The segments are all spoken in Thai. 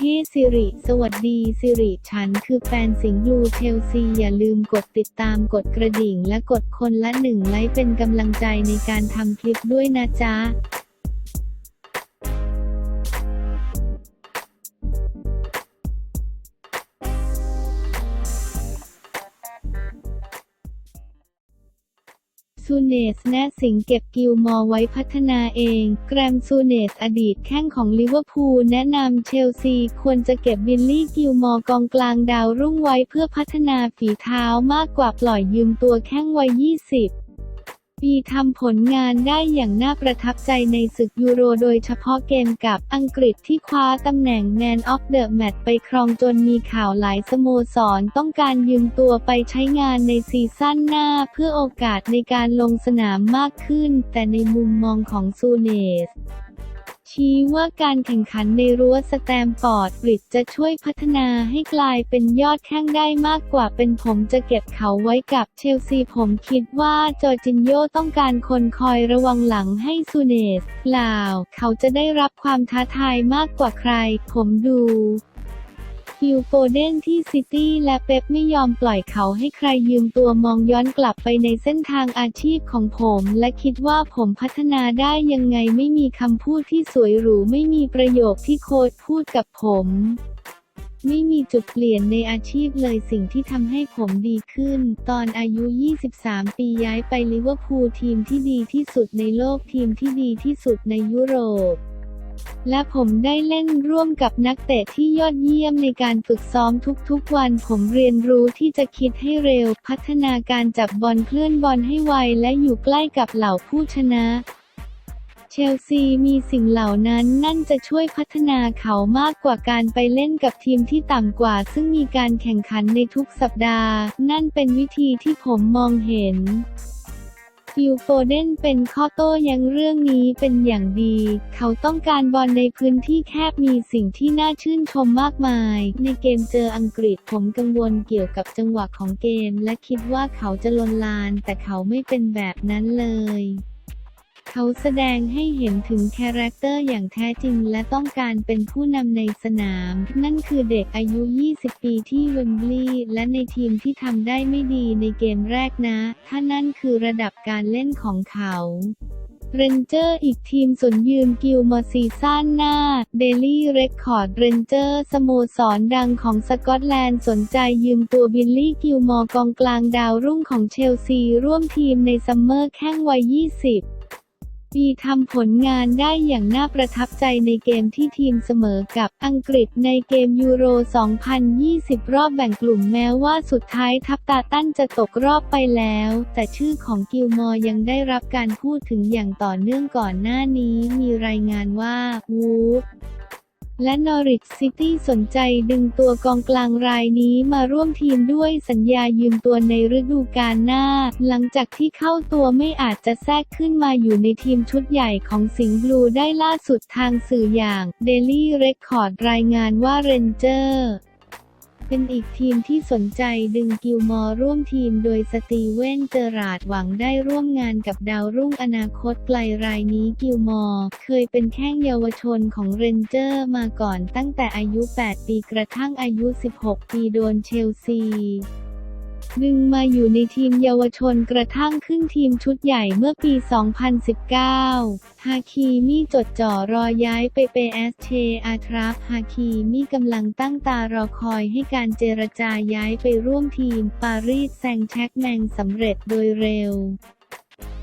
เฮ้สิริ สวัสดีสิริ ฉันคือแฟนสิงห์บลูเชลซี อย่าลืมกดติดตามกดกระดิ่งและกดคนละหนึ่งไลค์เป็นกำลังใจในการทำคลิปด้วยนะจ๊ะ ซูเนสแนะสิงเก็บกิลมอไว้พัฒนาเอง แกรมซูเนสอดีตแข้งของลิเวอร์พูลแนะนำเชลซีควรจะเก็บบิลลี่กิลมอกองกลางดาวรุ่งไว้เพื่อพัฒนาฝีเท้ามากกว่าปล่อยยืมตัวแข้งวัย 20 ปีทำผลงานได้อย่างน่าประทับใจในศึกยูโรโดยเฉพาะเกมกับอังกฤษที่คว้าตำแหน่ง Man of the Match ไปครองจนมีข่าวหลายสโมสรต้องการยืมตัวไปใช้งานในซีซั่นหน้าเพื่อโอกาสในการลงสนามมากขึ้น แต่ในมุมมองของซูเนส ชี้ว่าการแข่งขันในรั้วสแตมฟอร์ดบริดจะช่วยพัฒนาให้กลายเป็นยอดแข้งได้มากกว่าเป็นผมจะเก็บเขาไว้กับเชลซีผมคิดว่าจอร์จินโยต้องการคนคอยระวังหลังให้ซูเนสลาว เขาจะได้รับความท้าทายมากกว่าใคร ผมดู คิวโฟเดนที่ซิตี้และเป๊ปไม่ยอมปล่อยเขาให้ใครยืมตัวมองย้อนกลับไปในเส้นทางอาชีพของผม และคิดว่าผมพัฒนาได้ยังไงไม่มีคำพูดที่สวยหรูไม่มีประโยคที่โค้ชพูดกับผม ไม่มีจุดเปลี่ยนในอาชีพเลยสิ่งที่ทำให้ผมดีขึ้น ตอนอายุ 23 ปีย้ายไปลิเวอร์พูลทีมที่ดีที่สุดในโลกทีมที่ดีที่สุดในยุโรป และผมได้เล่นร่วมกับนักเตะที่ยอดเยี่ยมในการฝึกซ้อมทุกๆวัน ผมเรียนรู้ที่จะคิดให้เร็ว พัฒนาการจับบอลเคลื่อนบอลให้ไว และอยู่ใกล้กับเหล่าผู้ชนะ เชลซีมีสิ่งเหล่านั้นนั่นจะช่วยพัฒนาเขามากกว่าการไปเล่นกับทีมที่ต่ำกว่า ซึ่งมีการแข่งขันในทุกสัปดาห์ นั่นเป็นวิธีที่ผมมองเห็น ฟิลโฟเดนเป็นข้อโต้แย้งเรื่องนี้เป็นอย่างดี เขาต้องการบอลในพื้นที่แคบมีสิ่งที่น่าชื่นชมมากมาย ในเกมเจออังกฤษผมกังวลเกี่ยวกับจังหวะของเกม และคิดว่าเขาจะลนลาน แต่เขาไม่เป็นแบบนั้นเลย เขาแสดงให้เห็นถึงคาแรคเตอร์อย่างแท้จริงและต้องการเป็นผู้นำในสนาม นั่นคือเด็กอายุ 20 ปีที่เวมบลีย์และในทีมที่ทำได้ไม่ดีในเกมแรกนะ ถ้านั่นคือระดับการเล่นของเขาเรนเจอร์อีกทีมสนยืมกิลมอซีซั่นหน้า เดลี่เรคคอร์ดเรนเจอร์สโมสรดังของสกอตแลนด์สนใจยืมตัวบิลลี่กิลมอร์กองกลางดาวรุ่งของเชลซีร่วมทีมในซัมเมอร์แข้งวัย 20 ปีทำผลงานได้อย่างน่าประทับใจในเกมที่ทีมเสมอกับอังกฤษในเกมยูโร 2020 รอบแบ่งกลุ่มแม้ว่าสุดท้ายทัพตาตั้นจะตกรอบไปแล้ว แต่ชื่อของกิลมอร์ยังได้รับการพูดถึงอย่างต่อเนื่องก่อนหน้านี้มีรายงานว่าวู และนอริชซิตี้สนใจดึงตัวกองกลางรายนี้มาร่วมทีมด้วยสัญญายืมตัวในฤดูกาลหน้า หลังจากที่เข้าตัวไม่อาจจะแทรกขึ้นมาอยู่ในทีมชุดใหญ่ของสิงห์บลูได้ล่าสุดทางสื่ออย่าง Daily Record รายงานว่าเรนเจอร์ เป็นอีกทีมที่สนใจดึงกิลมอร์ร่วมทีมโดยสตีเวนเจอราร์ดหวังได้ร่วมงานกับดาวรุ่งอนาคตไกลรายนี้กิลมอร์เคยเป็นแข้งเยาวชนของเรนเจอร์มาก่อนตั้งแต่อายุ 8 ปีกระทั่งอายุ 16 ปีโดนเชลซี ดึงมาอยู่ในทีมเยาวชนกระทั่งขึ้นทีมชุดใหญ่เมื่อปี 2019 ฮาคีมี่จดจ่อรอย้ายไปเปเอสเชอาทรัฟฮาคีมี่กำลังตั้งตารอคอยให้การเจรจาย้ายไปร่วมทีมปารีสแซงต์แชร์กแมงสำเร็จโดยเร็ว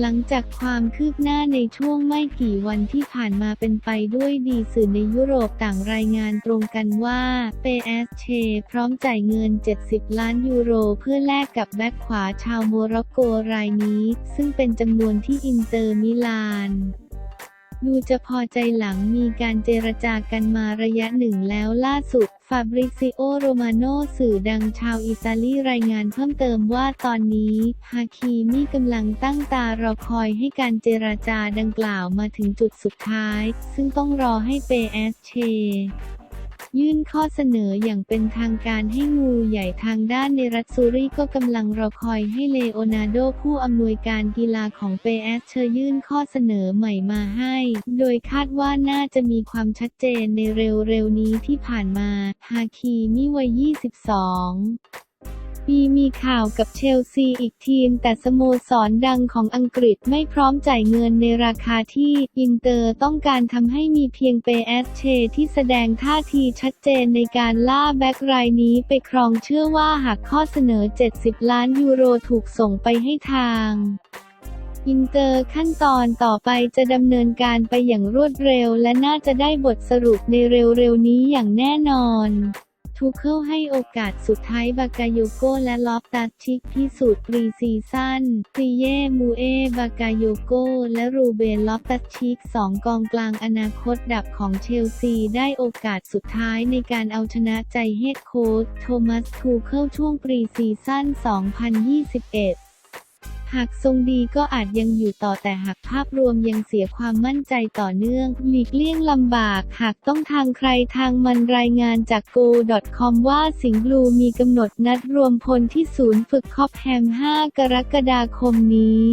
หลังจากความคืบหน้าในช่วงไม่กี่วันที่ผ่านมาเป็นไปด้วยดีสื่อในยุโรปต่างรายงานตรงกันว่าเปเอสเชพร้อมจ่ายเงิน 70 ล้านยูโร เพื่อแลกกับแบ็คขวาชาวโมร็อกโกรายนี้ ซึ่งเป็นจำนวนที่อินเตอร์มิลานดูจะพอใจหลังมีการเจรจากันมาระยะหนึ่งแล้วล่าสุด ฟาบริซิโอ โรมาโนสื่อดังชาวอิตาลีรายงานเพิ่มเติมว่าตอนนี้ฮาคีมี่กำลังตั้งตารอคอยให้การเจรจาดังกล่าวมาถึงจุดสุดท้าย ซึ่งต้องรอให้เปเอสเช ยื่นข้อเสนออย่างเป็นทางการให้งูใหญ่ทางด้านในรัฐซูริก็กำลังรอคอยให้เลโอนาร์โดผู้อำนวยการกีฬาของเปแอสเชอยื่นข้อเสนอใหม่มาให้ โดยคาดว่าน่าจะมีความชัดเจนในเร็วๆนี้ที่ผ่านมา ฮาคีมิวัย 22 ปีมีข่าวกับเชลซีอีกทีม แต่สโมสรดังของอังกฤษไม่พร้อมจ่ายเงินในราคาที่อินเตอร์ต้องการทำให้มีเพียงเปเอสเชที่แสดงท่าทีชัดเจนในการล่าแบ็กรายนี้ไปครองเชื่อว่าหากข้อเสนอ 70 ล้านยูโรถูกส่งไปให้ทางอินเตอร์ขั้นตอนต่อไปจะดำเนินการไปอย่างรวดเร็ว และน่าจะได้บทสรุปในเร็วๆนี้อย่างแน่นอน ทูเคิลให้โอกาสสุดท้ายบากาโยโกและลอฟตัสชิกพิสูจน์ปรีซีซั่นซีเย่มูเอบากาโยโกและรูเบนลอฟตัสชิกสองกองกลางอนาคตดับของเชลซีได้โอกาสสุดท้ายในการเอาชนะใจเฮดโค้ชโทมัสทูเคิลช่วงปรีซีซั่น 2021 หากทรงดีก็อาจยังอยู่ต่อแต่หากภาพรวมยังเสียความมั่นใจต่อเนื่อง หลีกเลี่ยงลำบาก หากต้องทางใครทางมันรายงานจาก go.com ว่าสิงห์บลูมีกำหนดนัดรวมพลที่ศูนย์ฝึกคอปแฮม 5 กรกฎาคมนี้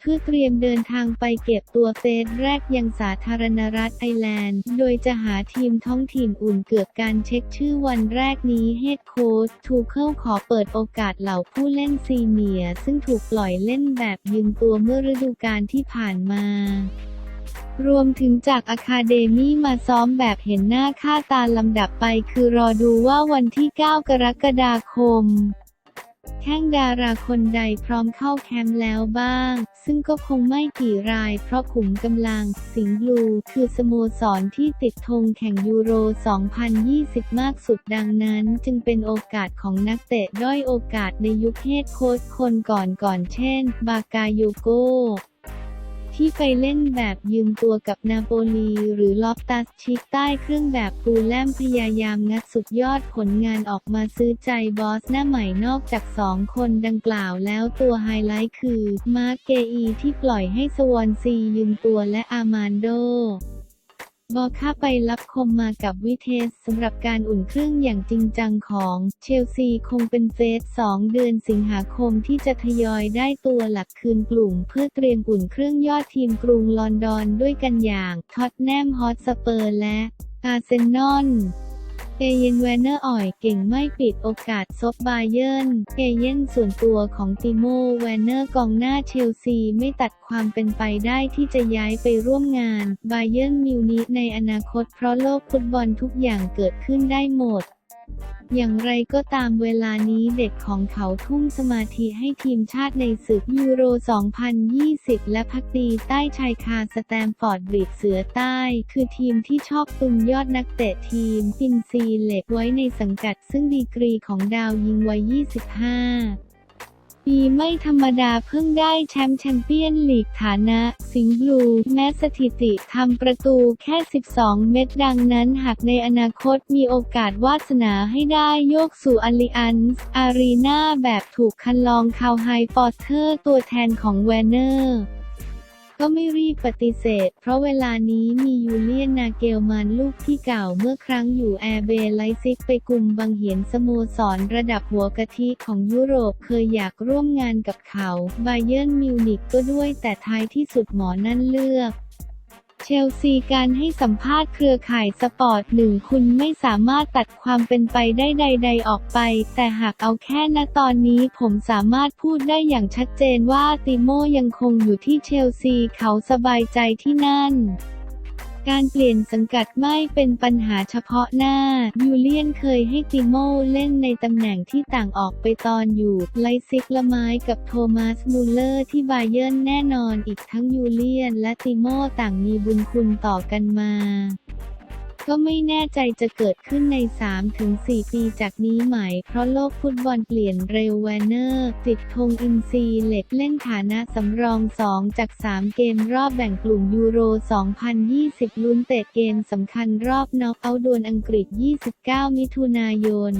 เพื่อเตรียมเดินทางไปเก็บตัวเฟสแรกยังสาธารณรัฐไอร์แลนด์ โดยจะหาทีมท้องถิ่นอุ่นเกือบการเช็คชื่อวันแรกนี้เฮดโค้ชทูเคิลขอเปิดโอกาสเหล่าผู้เล่นซีเนียซึ่งถูกปล่อยเล่นแบบยืมตัวเมื่อฤดูกาลที่ผ่านมารวมถึงจากอะคาเดมี่มาซ้อมแบบเห็นหน้าค่าตาลำดับไปคือรอดูว่าวันที่ 9 กรกฎาคม แข้งดาราคนใดพร้อมเข้าแคมป์แล้วบ้าง ซึ่งก็คงไม่กี่ราย เพราะขุมกำลัง สิงห์บลู คือสโมสรที่ติดธงแข่งยูโร 2020 มากสุดดังนั้น จึงเป็นโอกาสของนักเตะด้อยโอกาสในยุคเฮดโค้ชคนก่อนก่อนเช่น บากาโยโก ที่ไปเล่นแบบยืมตัวกับนาโปลีหรือลอบตัสชิกใต้เครื่องแบบปูแลมพยายามงัดสุดยอดผลงานออกมาซื้อใจบอสหน้าใหม่นอกจากสองคนดังกล่าวแล้วตัวไฮไลท์คือ มาร์เกอีที่ปล่อยให้สวอนซียืมตัวและอามานโด บอค่าไปรับคมมากับวิเทสสำหรับการอุ่นเครื่องอย่างจริงจังของเชลซีคงเป็นเฟส 2 เดือนสิงหาคมที่จะทยอยได้ตัวหลักคืนกลุ่ม เพื่อเตรียมอุ่นเครื่องยอดทีมกรุงลอนดอนด้วยกันอย่าง ท็อตแนมฮอตสเปอร์และอาร์เซนอล เอเยนแวนเนอร์อ่อยเก่งไม่ปิดโอกาสซบบาเยิร์นเอเยนส่วนตัวของติโมแวนเนอร์กองหน้าเชลซีไม่ตัดความเป็นไปได้ที่จะย้ายไปร่วมงานบาเยิร์นมิวนิในอนาคตเพราะโลกฟุตบอลทุกอย่างเกิดขึ้นได้หมด อย่างไรก็ตามเวลานี้เด็กของเขาทุ่มสมาธิให้ทีมชาติในศึกยูโร 2020 และพักดีใต้ชายคาสแตมฟอร์ดบริดเสือใต้ คือทีมที่ชอบตุนยอดนักเตะทีมปินซีเล็กไว้ในสังกัดซึ่งดีกรีของดาวยิงวัย 25 ปีไม่ธรรมดาเพิ่งได้แชมป์แชมเปี้ยนลีกฐานะ สิงห์บลู แม้สถิติทำประตูแค่ 12 เม็ดดังนั้นหากในอนาคตมีโอกาสวาสนาให้ได้โยกสู่อาลิอันส์อารีนาแบบถูกคันลองคาวไฮฟอสเทอร์ตัวแทนของแวนเนอร์ ก็ไม่รีบปฏิเสธ เพราะเวลานี้มียูเลียนนาเกลมานลูกที่เก่าเมื่อครั้งอยู่แอร์เบไลซิกไปกลุ่มบังเหียนสโมสรระดับหัวกะทิของยุโรปเคยอยากร่วมงานกับเขา บาเยิร์นมิวนิกก็ด้วยแต่ท้ายที่สุดหมอนั่นเลือก เชลซีการให้สัมภาษณ์เครือข่ายสปอร์ตหนึ่งคุณไม่สามารถตัดความเป็นไปได้ใด ๆ ออกไป แต่หากเอาแค่ณตอนนี้ผมสามารถพูดได้อย่างชัดเจนว่าติโมยังคงอยู่ที่เชลซีเขาสบายใจที่นั่น การเปลี่ยนสังกัดไม่เป็นปัญหาเฉพาะหน้า ยูเลียนเคยให้ติโมเล่นในตำแหน่งที่ต่างออกไปตอนอยู่ไลซิกละไม้กับโทมัสมูลเลอร์ที่บาเยิร์นแน่นอนอีกทั้งยูเลียนและติโมต่างมีบุญคุณต่อกันมา ก็ไม่แน่ใจจะเกิดขึ้นใน 3-4 ปีจากนี้ไหม เพราะโลกฟุตบอลเปลี่ยนเร็วแวนเนอร์ ติดธงอินซีเล็กเล่นฐานะสำรอง 2 จาก 3 เกมรอบแบ่งกลุ่มยูโร 2020 ลุ้นเตะเกมสำคัญรอบน็อกเอาท์ดวลอังกฤษ 29 มิถุนายน